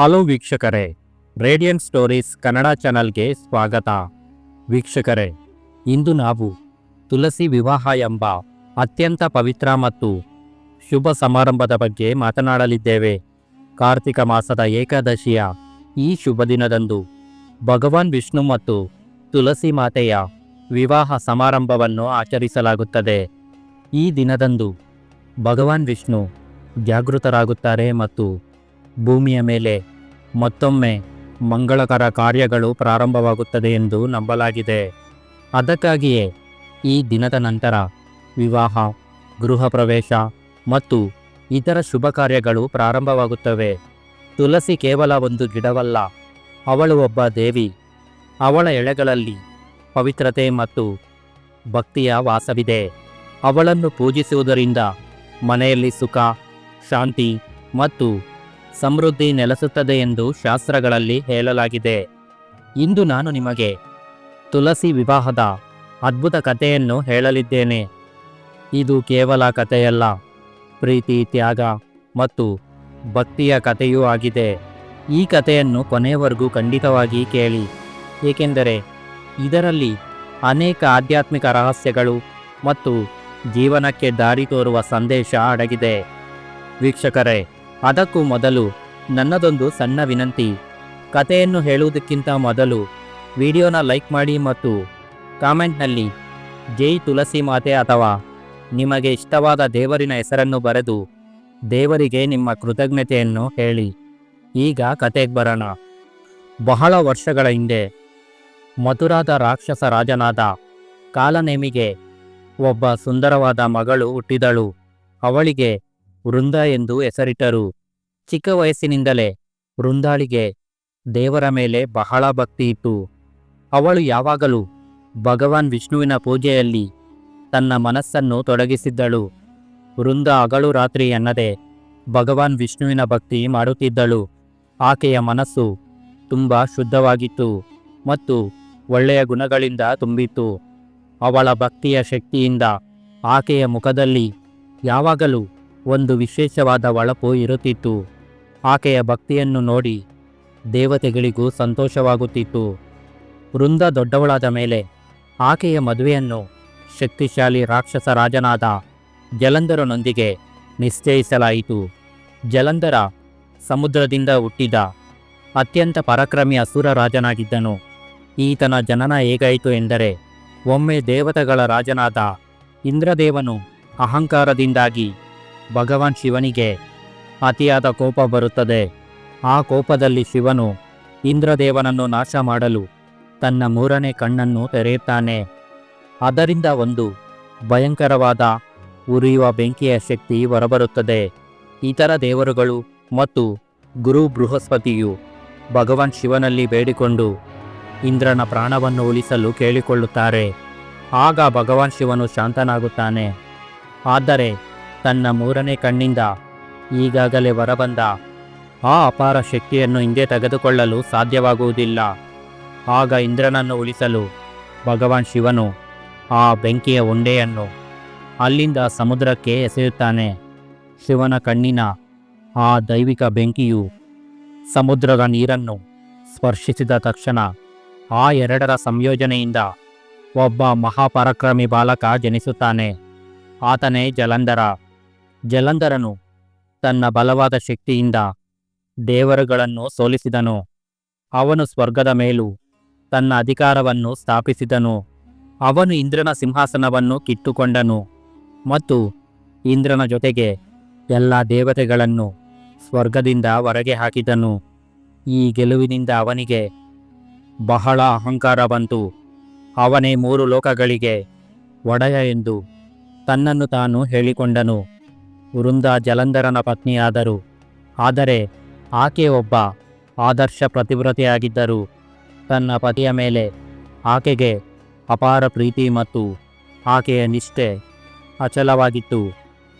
Hello ವೀಕ್ಷಕರೇ radian stories Kannada ಚಾನಲ್ಗೆ ಸ್ವಾಗತ. ವೀಕ್ಷಕರೇ, ಇಂದು ನಾವು ತುಳಸಿ ವಿವಾಹ ಎಂಬ ಅತ್ಯಂತ ಪವಿತ್ರ ಮತ್ತು ಶುಭ ಸಮಾರಂಭದ ಬಗ್ಗೆ ಮಾತನಾಡಲಿದ್ದೇವೆ. ಕಾರ್ತಿಕ ಮಾಸದ ಏಕಾದಶಿಯ ಈ ಶುಭ ದಿನದಂದು ಭಗವಾನ್ ವಿಷ್ಣು ಮತ್ತು ತುಳಸಿ ಮಾತೆಯ ವಿವಾಹ ಸಮಾರಂಭವನ್ನು ಆಚರಿಸಲಾಗುತ್ತದೆ. ಈ ದಿನದಂದು ಭಗವಾನ್ ವಿಷ್ಣು ಜಾಗೃತರಾಗುತ್ತಾರೆ ಮತ್ತು ಭೂಮಿಯ ಮೇಲೆ ಮತ್ತೊಮ್ಮೆ ಮಂಗಳಕರ ಕಾರ್ಯಗಳು ಪ್ರಾರಂಭವಾಗುತ್ತದೆ ಎಂದು ನಂಬಲಾಗಿದೆ. ಅದಕ್ಕಾಗಿಯೇ ಈ ದಿನದ ನಂತರ ವಿವಾಹ, ಗೃಹ ಪ್ರವೇಶ ಮತ್ತು ಇತರ ಶುಭ ಕಾರ್ಯಗಳು ಪ್ರಾರಂಭವಾಗುತ್ತವೆ. ತುಳಸಿ ಕೇವಲ ಒಂದು ಗಿಡವಲ್ಲ, ಅವಳು ಒಬ್ಬ ದೇವಿ. ಅವಳ ಎಳೆಗಳಲ್ಲಿ ಪವಿತ್ರತೆ ಮತ್ತು ಭಕ್ತಿಯ ವಾಸವಿದೆ. ಅವಳನ್ನು ಪೂಜಿಸುವುದರಿಂದ ಮನೆಯಲ್ಲಿ ಸುಖ, ಶಾಂತಿ ಮತ್ತು ಸಮೃದ್ಧಿ ನೆಲೆಸುತ್ತದೆ ಎಂದು ಶಾಸ್ತ್ರಗಳಲ್ಲಿ ಹೇಳಲಾಗಿದೆ. ಇಂದು ನಾನು ನಿಮಗೆ ತುಳಸಿ ವಿವಾಹದ ಅದ್ಭುತ ಕಥೆಯನ್ನು ಹೇಳಲಿದ್ದೇನೆ. ಇದು ಕೇವಲ ಕಥೆಯಲ್ಲ, ಪ್ರೀತಿ, ತ್ಯಾಗ ಮತ್ತು ಭಕ್ತಿಯ ಕಥೆಯೂ ಆಗಿದೆ. ಈ ಕಥೆಯನ್ನು ಕೊನೆಯವರೆಗೂ ಖಂಡಿತವಾಗಿ ಕೇಳಿ, ಏಕೆಂದರೆ ಇದರಲ್ಲಿ ಅನೇಕ ಆಧ್ಯಾತ್ಮಿಕ ರಹಸ್ಯಗಳು ಮತ್ತು ಜೀವನಕ್ಕೆ ದಾರಿ ತೋರುವ ಸಂದೇಶ ಅಡಗಿದೆ. ವೀಕ್ಷಕರೇ ಅದಕ್ಕೂ ಮೊದಲು ನನ್ನದೊಂದು ಸಣ್ಣ ವಿನಂತಿ. ಕಥೆಯನ್ನು ಹೇಳುವುದಕ್ಕಿಂತ ಮೊದಲು ವಿಡಿಯೋನ ಲೈಕ್ ಮಾಡಿ ಮತ್ತು ಕಾಮೆಂಟ್ನಲ್ಲಿ ಜೈ ತುಳಸಿ ಮಾತೆ ಅಥವಾ ನಿಮಗೆ ಇಷ್ಟವಾದ ದೇವರಿನ ಹೆಸರನ್ನು ಬರೆದು ದೇವರಿಗೆ ನಿಮ್ಮ ಕೃತಜ್ಞತೆಯನ್ನು ಹೇಳಿ. ಈಗ ಕತೆಗೆ ಬರೋಣ. ಬಹಳ ವರ್ಷಗಳ ಹಿಂದೆ ಮಧುರಾದ ರಾಕ್ಷಸ ರಾಜನಾದ ಕಾಲನೇಮಿಗೆ ಒಬ್ಬ ಸುಂದರವಾದ ಮಗಳು ಹುಟ್ಟಿದಳು. ಅವಳಿಗೆ ವೃಂದ ಎಂದು ಹೆಸರಿಟ್ಟರು. ಚಿಕ್ಕ ವಯಸ್ಸಿನಿಂದಲೇ ವೃಂದಾಳಿಗೆ ದೇವರ ಮೇಲೆ ಬಹಳ ಭಕ್ತಿ ಇತ್ತು. ಅವಳು ಯಾವಾಗಲೂ ಭಗವಾನ್ ವಿಷ್ಣುವಿನ ಪೂಜೆಯಲ್ಲಿ ತನ್ನ ಮನಸ್ಸನ್ನು ತೊಡಗಿಸಿದ್ದಳು. ವೃಂದ ಹಗಲು ರಾತ್ರಿ ಎನ್ನದೆ ಭಗವಾನ್ ವಿಷ್ಣುವಿನ ಭಕ್ತಿ ಮಾಡುತ್ತಿದ್ದಳು. ಆಕೆಯ ಮನಸ್ಸು ತುಂಬ ಶುದ್ಧವಾಗಿತ್ತು ಮತ್ತು ಒಳ್ಳೆಯ ಗುಣಗಳಿಂದ ತುಂಬಿತ್ತು. ಅವಳ ಭಕ್ತಿಯ ಶಕ್ತಿಯಿಂದ ಆಕೆಯ ಮುಖದಲ್ಲಿ ಯಾವಾಗಲೂ ಒಂದು ವಿಶೇಷವಾದ ಒಳಪು ಇರುತ್ತಿತ್ತು. ಆಕೆಯ ಭಕ್ತಿಯನ್ನು ನೋಡಿ ದೇವತೆಗಳಿಗೂ ಸಂತೋಷವಾಗುತ್ತಿತ್ತು. ವೃಂದ ದೊಡ್ಡವಳಾದ ಮೇಲೆ ಆಕೆಯ ಮದುವೆಯನ್ನು ಶಕ್ತಿಶಾಲಿ ರಾಕ್ಷಸ ರಾಜನಾದ ಜಲಂಧರನೊಂದಿಗೆ ನಿಶ್ಚಯಿಸಲಾಯಿತು. ಜಲಂಧರ ಸಮುದ್ರದಿಂದ ಹುಟ್ಟಿದ ಅತ್ಯಂತ ಪರಾಕ್ರಮಿ ಅಸುರ ರಾಜನಾಗಿದ್ದನು. ಈತನ ಜನನ ಹೇಗಾಯಿತು ಎಂದರೆ ಒಮ್ಮೆ ದೇವತೆಗಳ ರಾಜನಾದ ಇಂದ್ರದೇವನು ಅಹಂಕಾರದಿಂದಾಗಿ ಭಗವಾನ್ ಶಿವನಿಗೆ ಅತಿಯಾದ ಕೋಪ ಬರುತ್ತದೆ. ಆ ಕೋಪದಲ್ಲಿ ಶಿವನು ಇಂದ್ರದೇವನನ್ನು ನಾಶ ಮಾಡಲು ತನ್ನ ಮೂರನೇ ಕಣ್ಣನ್ನು ತೆರೆಯುತ್ತಾನೆ. ಅದರಿಂದ ಒಂದು ಭಯಂಕರವಾದ ಉರಿಯುವ ಬೆಂಕಿಯ ಶಕ್ತಿ ಹೊರಬರುತ್ತದೆ. ಇತರ ದೇವರುಗಳು ಮತ್ತು ಗುರು ಬೃಹಸ್ಪತಿಯು ಭಗವಾನ್ ಶಿವನಲ್ಲಿ ಬೇಡಿಕೊಂಡು ಇಂದ್ರನ ಪ್ರಾಣವನ್ನು ಉಳಿಸಲು ಕೇಳಿಕೊಳ್ಳುತ್ತಾರೆ. ಆಗ ಭಗವಾನ್ ಶಿವನು ಶಾಂತನಾಗುತ್ತಾನೆ. ಆದರೆ ತನ್ನ ಮೂರನೇ ಕಣ್ಣಿಂದ ಈಗಾಗಲೇ ಹೊರಬಂದ ಆ ಅಪಾರ ಶಕ್ತಿಯನ್ನು ಹಿಂದೆ ತೆಗೆದುಕೊಳ್ಳಲು ಸಾಧ್ಯವಾಗುವುದಿಲ್ಲ. ಆಗ ಇಂದ್ರನನ್ನು ಉಳಿಸಲು ಭಗವಾನ್ ಶಿವನು ಆ ಬೆಂಕಿಯ ಉಂಡೆಯನ್ನು ಅಲ್ಲಿಂದ ಸಮುದ್ರಕ್ಕೆ ಎಸೆಯುತ್ತಾನೆ. ಶಿವನ ಕಣ್ಣಿನ ಆ ದೈವಿಕ ಬೆಂಕಿಯು ಸಮುದ್ರದ ನೀರನ್ನು ಸ್ಪರ್ಶಿಸಿದ ತಕ್ಷಣ ಆ ಎರಡರ ಸಂಯೋಜನೆಯಿಂದ ಒಬ್ಬ ಮಹಾಪರಾಕ್ರಮಿ ಬಾಲಕ ಜನಿಸುತ್ತಾನೆ. ಆತನೇ ಜಲಂಧರ. ಜಲಂಧರನು ತನ್ನ ಬಲವಾದ ಶಕ್ತಿಯಿಂದ ದೇವರುಗಳನ್ನು ಸೋಲಿಸಿದನು. ಅವನು ಸ್ವರ್ಗದ ಮೇಲೂ ತನ್ನ ಅಧಿಕಾರವನ್ನು ಸ್ಥಾಪಿಸಿದನು. ಅವನು ಇಂದ್ರನ ಸಿಂಹಾಸನವನ್ನು ಕಿತ್ತುಕೊಂಡನು ಮತ್ತು ಇಂದ್ರನ ಜೊತೆಗೆ ಎಲ್ಲ ದೇವತೆಗಳನ್ನು ಸ್ವರ್ಗದಿಂದ ಹೊರಗೆ ಹಾಕಿದನು. ಈ ಗೆಲುವಿನಿಂದ ಅವನಿಗೆ ಬಹಳ ಅಹಂಕಾರ ಬಂತು. ಅವನೇ ಮೂರು ಲೋಕಗಳಿಗೆ ಒಡೆಯ ಎಂದು ತನ್ನನ್ನು ತಾನು ಹೇಳಿಕೊಂಡನು. ವೃಂದ ಜಲಂಧರನ ಪತ್ನಿಯಾದರು. ಆದರೆ ಆಕೆ ಒಬ್ಬ ಆದರ್ಶ ಪ್ರತಿವ್ರತೆಯಾಗಿದ್ದರು. ತನ್ನ ಪತಿಯ ಮೇಲೆ ಆಕೆಗೆ ಅಪಾರ ಪ್ರೀತಿ ಮತ್ತು ಆಕೆಯ ನಿಷ್ಠೆ ಅಚಲವಾಗಿತ್ತು.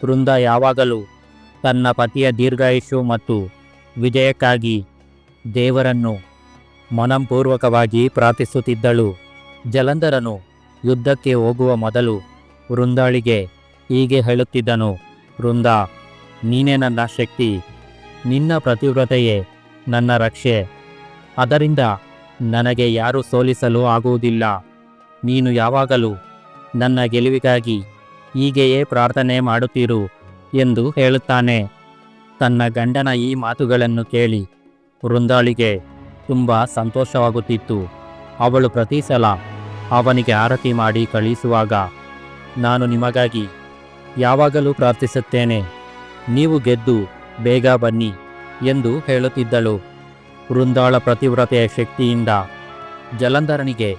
ವೃಂದ ಯಾವಾಗಲೂ ತನ್ನ ಪತಿಯ ದೀರ್ಘಾಯುಷು ಮತ್ತು ವಿಜಯಕ್ಕಾಗಿ ದೇವರನ್ನು ಮನಂಪೂರ್ವಕವಾಗಿ ಪ್ರಾರ್ಥಿಸುತ್ತಿದ್ದಳು. ಜಲಂಧರನು ಯುದ್ಧಕ್ಕೆ ಹೋಗುವ ಮೊದಲು ವೃಂದಾಳಿಗೆ ಹೀಗೆ ಹೇಳುತ್ತಿದ್ದನು. ವೃಂದ, ನೀನೇ ನನ್ನ ಶಕ್ತಿ, ನಿನ್ನ ಪ್ರತಿವ್ರತೆಯೇ ನನ್ನ ರಕ್ಷೆ. ಅದರಿಂದ ನನಗೆ ಯಾರೂ ಸೋಲಿಸಲು ಆಗುವುದಿಲ್ಲ. ನೀನು ಯಾವಾಗಲೂ ನನ್ನ ಗೆಲುವಿಗಾಗಿ ಹೀಗೆಯೇ ಪ್ರಾರ್ಥನೆ ಮಾಡುತ್ತಿರು ಎಂದು ಹೇಳುತ್ತಾನೆ. ತನ್ನ ಗಂಡನ ಈ ಮಾತುಗಳನ್ನು ಕೇಳಿ ವೃಂದಾಳಿಗೆ ತುಂಬ ಸಂತೋಷವಾಗುತ್ತಿತ್ತು. ಅವಳು ಪ್ರತಿ ಸಲ ಅವನಿಗೆ ಆರತಿ ಮಾಡಿ ಕಳಿಸುವಾಗ ನಾನು ನಿಮಗಾಗಿ ಯಾವಾಗಲೂ ಪ್ರಾರ್ಥಿಸುತ್ತೇನೆ. ನೀವು ಗೆದ್ದು ಬೇಗ ಬನ್ನಿ ಎಂದು ಹೇಳುತ್ತಿದ್ದಳು. ವೃಂದಾಳ ಪ್ರತಿವ್ರತೆಯ ಶಕ್ತಿಯಿಂದ ಜಲಂಧರನಿಗೆ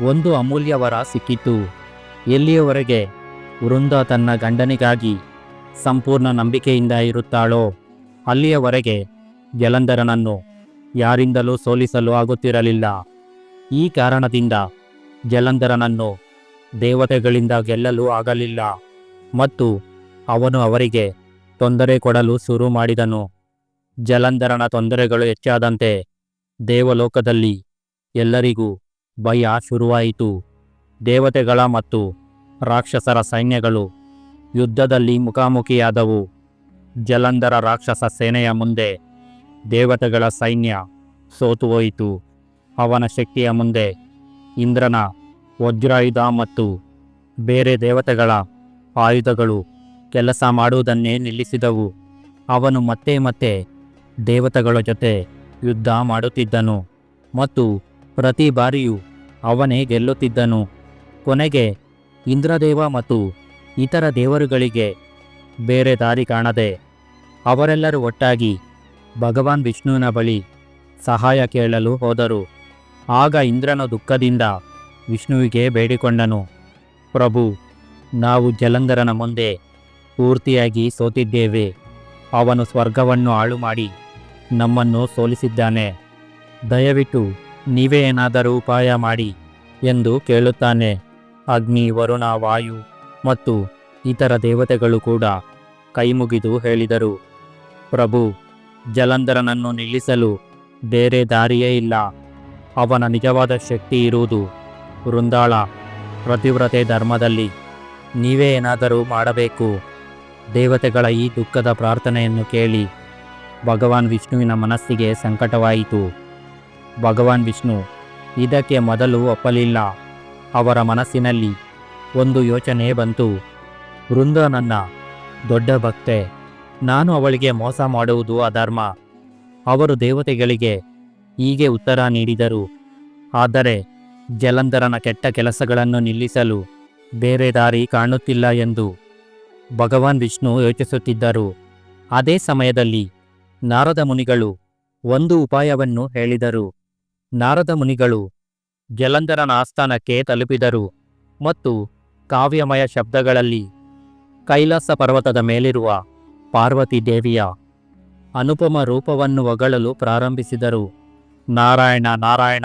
ಒಂದು ಅಮೂಲ್ಯ ವರ ಸಿಕ್ಕಿತು. ಎಲ್ಲಿಯವರೆಗೆ ವೃಂದ ತನ್ನ ಗಂಡನಿಗಾಗಿ ಸಂಪೂರ್ಣ ನಂಬಿಕೆಯಿಂದ ಇರುತ್ತಾಳೋ, ಅಲ್ಲಿಯವರೆಗೆ ಜಲಂಧರನನ್ನು ಯಾರಿಂದಲೂ ಸೋಲಿಸಲು ಆಗುತ್ತಿರಲಿಲ್ಲ. ಈ ಕಾರಣದಿಂದ ಜಲಂಧರನನ್ನು ದೇವತೆಗಳಿಂದ ಗೆಲ್ಲಲು ಆಗಲಿಲ್ಲ. ಮತ್ತು ಅವನು ಅವರಿಗೆ ತೊಂದರೆ ಕೊಡಲು ಶುರು ಮಾಡಿದನು. ಜಲಂಧರನ ತೊಂದರೆಗಳು ಹೆಚ್ಚಾದಂತೆ ದೇವಲೋಕದಲ್ಲಿ ಎಲ್ಲರಿಗೂ ಭಯ ಶುರುವಾಯಿತು. ದೇವತೆಗಳ ಮತ್ತು ರಾಕ್ಷಸರ ಸೈನ್ಯಗಳು ಯುದ್ಧದಲ್ಲಿ ಮುಖಾಮುಖಿಯಾದವು. ಜಲಂಧರ ರಾಕ್ಷಸ ಸೇನೆಯ ಮುಂದೆ ದೇವತೆಗಳ ಸೈನ್ಯ ಸೋತು ಹೋಯಿತು ಅವನ ಶಕ್ತಿಯ ಮುಂದೆ ಇಂದ್ರನ ವಜ್ರಾಯುಧ ಮತ್ತು ಬೇರೆ ದೇವತೆಗಳ ಆಯುಧಗಳು ಕೆಲಸ ಮಾಡುವುದನ್ನೇ ನಿಲ್ಲಿಸಿದವು. ಅವನು ಮತ್ತೆ ಮತ್ತೆ ದೇವತೆಗಳ ಜೊತೆ ಯುದ್ಧ ಮಾಡುತ್ತಿದ್ದನು ಮತ್ತು ಪ್ರತಿ ಬಾರಿಯೂ ಅವನೇ ಗೆಲ್ಲುತ್ತಿದ್ದನು. ಕೊನೆಗೆ ಇಂದ್ರದೇವ ಮತ್ತು ಇತರ ದೇವರುಗಳಿಗೆ ಬೇರೆ ದಾರಿ ಕಾಣದೆ ಅವರೆಲ್ಲರೂ ಒಟ್ಟಾಗಿ ಭಗವಾನ್ ವಿಷ್ಣುವಿನ ಬಳಿ ಸಹಾಯ ಕೇಳಲು ಹೋದರು. ಆಗ ಇಂದ್ರನ ದುಃಖದಿಂದ ವಿಷ್ಣುವಿಗೆ ಬೇಡಿಕೊಂಡನು. ಪ್ರಭು ನಾವು ಜಲಂಧರನ ಮುಂದೆ ಪೂರ್ತಿಯಾಗಿ ಸೋತಿದ್ದೇವೆ. ಅವನು ಸ್ವರ್ಗವನ್ನು ಹಾಳು ಮಾಡಿ ನಮ್ಮನ್ನು ಸೋಲಿಸಿದ್ದಾನೆ. ದಯವಿಟ್ಟು ನೀವೇ ಏನಾದರೂ ಉಪಾಯ ಮಾಡಿ ಎಂದು ಕೇಳುತ್ತಾನೆ. ಅಗ್ನಿ, ವರುಣ, ವಾಯು ಮತ್ತು ಇತರ ದೇವತೆಗಳು ಕೂಡ ಕೈಮುಗಿದು ಹೇಳಿದರು. ಪ್ರಭು, ಜಲಂಧರನನ್ನು ನಿಲ್ಲಿಸಲು ಬೇರೆ ದಾರಿಯೇ ಇಲ್ಲ. ಅವನ ನಿಜವಾದ ಶಕ್ತಿ ಇರುವುದು ವೃಂದಾಳ, ಪ್ರತಿವ್ರತೆ ಧರ್ಮದಲ್ಲಿ. ನೀವೇ ಏನಾದರೂ ಮಾಡಬೇಕು. ದೇವತೆಗಳ ಈ ದುಃಖದ ಪ್ರಾರ್ಥನೆಯನ್ನು ಕೇಳಿ. ಭಗವಾನ್ ವಿಷ್ಣುವಿನ ಮನಸ್ಸಿಗೆ ಸಂಕಟವಾಯಿತು. ಭಗವಾನ್ ವಿಷ್ಣು, ಇದಕ್ಕೆ ಮೊದಲು ಒಪ್ಪಲಿಲ್ಲ. ಅವರ ಮನಸ್ಸಿನಲ್ಲಿ ಒಂದು ಯೋಚನೆ ಬಂತು. ವೃಂದ ನನ್ನ, ದೊಡ್ಡ ಭಕ್ತೆ, ನಾನು ಅವಳಿಗೆ ಮೋಸ ಮಾಡುವುದು ಅಧರ್ಮ. ಅವರು ದೇವತೆಗಳಿಗೆ ಹೀಗೆ ಉತ್ತರ ನೀಡಿದರು. ಆದರೆ ಜಲಂಧರನ ಕೆಟ್ಟ ಕೆಲಸಗಳನ್ನು ನಿಲ್ಲಿಸಲು ಬೇರೆ ದಾರಿ ಕಾಣುತ್ತಿಲ್ಲ ಎಂದು ಭಗವಾನ್ ವಿಷ್ಣು ಯೋಚಿಸುತ್ತಿದ್ದರು. ಅದೇ ಸಮಯದಲ್ಲಿ ನಾರದ ಮುನಿಗಳು ಒಂದು ಉಪಾಯವನ್ನು ಹೇಳಿದರು. ನಾರದ ಮುನಿಗಳು ಜಲಂಧರನ ಆಸ್ಥಾನಕ್ಕೆ ತಲುಪಿದರು ಮತ್ತು ಕಾವ್ಯಮಯ ಶಬ್ದಗಳಲ್ಲಿ ಕೈಲಾಸ ಪರ್ವತದ ಮೇಲಿರುವ ಪಾರ್ವತಿ ದೇವಿಯ ಅನುಪಮ ರೂಪವನ್ನು ಒಗಳಲು ಪ್ರಾರಂಭಿಸಿದರು. ನಾರಾಯಣ ನಾರಾಯಣ,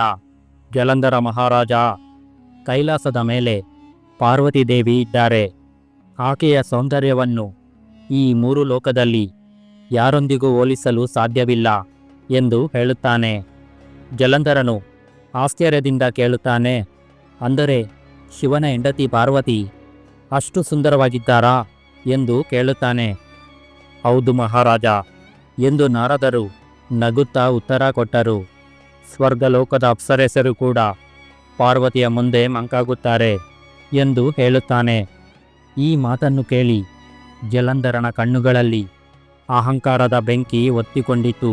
ಜಲಂಧರ ಮಹಾರಾಜ, ಕೈಲಾಸದ ಮೇಲೆ ಪಾರ್ವತಿ ದೇವಿ ಇದ್ದಾರೆ. ಆಕೆಯ ಸೌಂದರ್ಯವನ್ನು ಈ ಮೂರು ಲೋಕದಲ್ಲಿ ಯಾರೊಂದಿಗೂ ಹೋಲಿಸಲು ಸಾಧ್ಯವಿಲ್ಲ ಎಂದು ಹೇಳುತ್ತಾನೆ. ಜಲಂಧರನು ಆಶ್ಚರ್ಯದಿಂದ ಕೇಳುತ್ತಾನೆ, ಅಂದರೆ ಶಿವನ ಹೆಂಡತಿ ಪಾರ್ವತಿ ಅಷ್ಟು ಸುಂದರವಾಗಿದ್ದಾರಾ? ಎಂದು ಕೇಳುತ್ತಾನೆ. ಹೌದು ಮಹಾರಾಜ, ಎಂದು ನಾರದರು ನಗುತ್ತಾ ಉತ್ತರ ಕೊಟ್ಟರು. ಸ್ವರ್ಗಲೋಕದ ಅಪ್ಸರೆಸರು ಕೂಡ ಪಾರ್ವತಿಯ ಮುಂದೆ ಮಂಕಾಗುತ್ತಾರೆ. ಎಂದು ಹೇಳುತ್ತಾನೆ. ಈ ಮಾತನ್ನು ಕೇಳಿ ಜಲಂಧರನ ಕಣ್ಣುಗಳಲ್ಲಿ ಅಹಂಕಾರದ ಬೆಂಕಿ ಒತ್ತಿಕೊಂಡಿತು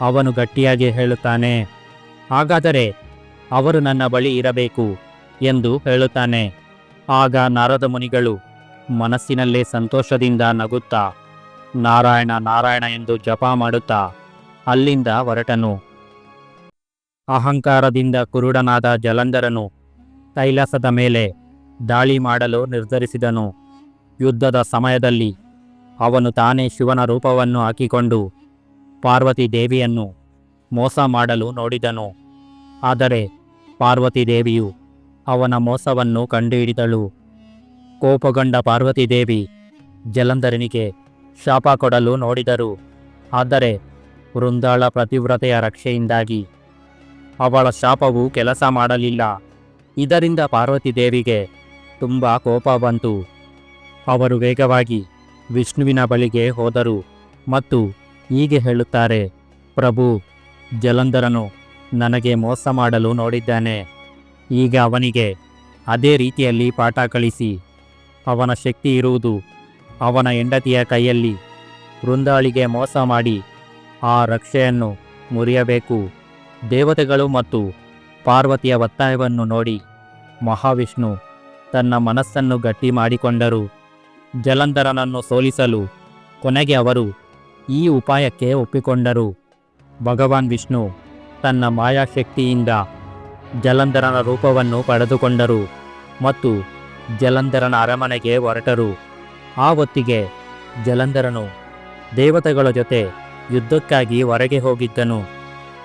ಅವನು ಗಟ್ಟಿಯಾಗಿ ಹೇಳುತ್ತಾನೆ, ಹಾಗಾದರೆ ಅವರು ನನ್ನ ಬಳಿ ಇರಬೇಕು ಎಂದು ಹೇಳುತ್ತಾನೆ. ಆಗ ನಾರದ ಮುನಿಗಳು ಮನಸ್ಸಿನಲ್ಲೇ ಸಂತೋಷದಿಂದ ನಗುತ್ತಾ, ನಾರಾಯಣ ನಾರಾಯಣ ಎಂದು ಜಪ ಮಾಡುತ್ತಾ, ಅಲ್ಲಿಂದ ಹೊರಟನು. ಅಹಂಕಾರದಿಂದ ಕುರುಡನಾದ ಜಲಂಧರನು ಕೈಲಾಸದ ಮೇಲೆ ದಾಳಿ ಮಾಡಲು ನಿರ್ಧರಿಸಿದನು. ಯುದ್ಧದ ಸಮಯದಲ್ಲಿ ಅವನು ತಾನೇ ಶಿವನ ರೂಪವನ್ನು ಹಾಕಿಕೊಂಡು ಪಾರ್ವತಿ ದೇವಿಯನ್ನು ಮೋಸ ಮಾಡಲು ನೋಡಿದನು. ಆದರೆ ಪಾರ್ವತಿ ದೇವಿಯು ಅವನ ಮೋಸವನ್ನು ಕಂಡುಹಿಡಿದಳು. ಕೋಪಗೊಂಡ ಪಾರ್ವತಿ ದೇವಿ ಜಲಂಧರನಿಗೆ ಶಾಪ ಕೊಡಲು ನೋಡಿದರು. ಆದರೆ ವೃಂದಾಳ ಪ್ರತಿವ್ರತೆಯ ರಕ್ಷೆಯಿಂದಾಗಿ ಅವಳ ಶಾಪವು ಕೆಲಸ ಮಾಡಲಿಲ್ಲ. ಇದರಿಂದ ಪಾರ್ವತಿ ದೇವಿಗೆ ತುಂಬ ಕೋಪ ಬಂತು. ಅವರು ವೇಗವಾಗಿ ವಿಷ್ಣುವಿನ ಬಳಿಗೆ ಹೋದರು ಮತ್ತು ಹೀಗೆ ಹೇಳುತ್ತಾರೆ, ಪ್ರಭು, ಜಲಂಧರನು ನನಗೆ ಮೋಸ ಮಾಡಲು ನೋಡಿದ್ದಾನೆ. ಈಗ ಅವನಿಗೆ ಅದೇ ರೀತಿಯಲ್ಲಿ ಪಾಠ ಕಳಿಸಿ ಅವನ ಶಕ್ತಿ ಇರುವುದು ಅವನ ಹೆಂಡತಿಯ ಕೈಯಲ್ಲಿ. ವೃಂದಾಳಿಗೆ ಮೋಸ ಮಾಡಿ ಆ ರಕ್ಷೆಯನ್ನು ಮುರಿಯಬೇಕು. ದೇವತೆಗಳು ಮತ್ತು ಪಾರ್ವತಿಯ ಒತ್ತಾಯವನ್ನು ನೋಡಿ ಮಹಾವಿಷ್ಣು ತನ್ನ ಮನಸ್ಸನ್ನು ಗಟ್ಟಿ ಮಾಡಿಕೊಂಡರು. ಜಲಂಧರನನ್ನು ಸೋಲಿಸಲು ಕೊನೆಗೆ ಅವರು ಈ ಉಪಾಯಕ್ಕೆ ಒಪ್ಪಿಕೊಂಡರು. ಭಗವಾನ್ ವಿಷ್ಣು ತನ್ನ ಮಾಯಾಶಕ್ತಿಯಿಂದ ಜಲಂಧರನ ರೂಪವನ್ನು ಪಡೆದುಕೊಂಡರು ಮತ್ತು ಜಲಂಧರನ ಅರಮನೆಗೆ ಹೊರಟರು. ಆ ಹೊತ್ತಿಗೆ ಜಲಂಧರನು ದೇವತೆಗಳ ಜೊತೆ ಯುದ್ಧಕ್ಕಾಗಿ ಹೊರಗೆ ಹೋಗಿದ್ದನು.